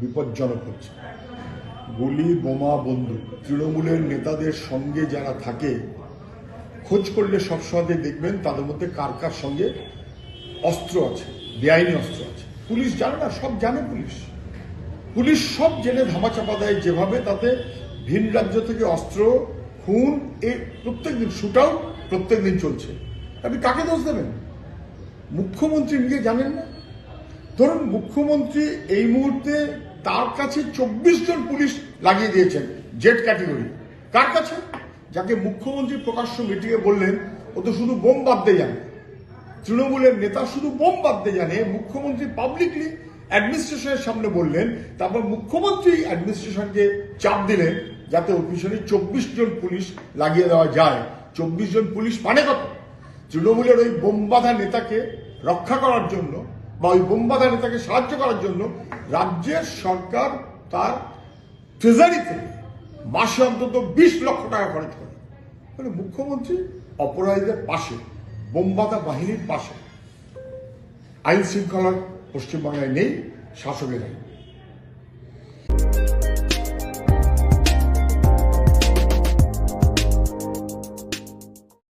বিপজ্জনক হচ্ছে। গুলি, বোমা, বন্দুক, তৃণমূলের নেতাদের সঙ্গে যারা থাকে, খোঁজ করলে সবসময় দেখবেন তাদের মধ্যে কার কার সঙ্গে অস্ত্র আছে, বেআইনি অস্ত্র আছে। পুলিশ জানে না, সব জানে পুলিশ। পুলিশ সব জেনে ধামাচাপা দেয় যেভাবে তাতে ভিন রাজ্য থেকে অস্ত্র, খুন, এ প্রত্যেক দিন শুট আউট প্রত্যেক দিন চলছে। আপনি কাকে দোষ দেবেন? মুখ্যমন্ত্রী নিজে জানেন না? ধরুন মুখ্যমন্ত্রী এই মুহূর্তে তার কাছে চব্বিশ জন পুলিশ লাগিয়ে দিয়েছেন জেড ক্যাটেগরি। কার কাছে? যাকে মুখ্যমন্ত্রী প্রকাশ্য মিটিংয়ে বললেন, ও তো শুধু বোম বাঁধতে জানে। তৃণমূলের নেতা শুধু বোম বাঁধতে জানে, মুখ্যমন্ত্রী পাবলিকলি অ্যাডমিনিস্ট্রেশনের সামনে বললেন, তারপর মুখ্যমন্ত্রী অ্যাডমিনিস্ট্রেশনকে চাপ দিলেন, যাতে ওর পিছনে চব্বিশ জন পুলিশ লাগিয়ে দেওয়া যায়। চব্বিশ জন পুলিশ মানে কত? তৃণমূলের ওই বোমবাধা নেতাকে রক্ষা করার জন্য বা ওই বোমবাধা তাকে সাহায্য করার জন্য রাজ্যের সরকার তার ট্রেজারিতে মাসে অন্তত বিশ লক্ষ টাকা খরচ করে। মানে মুখ্যমন্ত্রী অপরাধীদের পাশে বোমবাধা বাহিনীর পাশে। আইন শৃঙ্খলার পশ্চিমবাংলায় নেই, শাসকের আইন।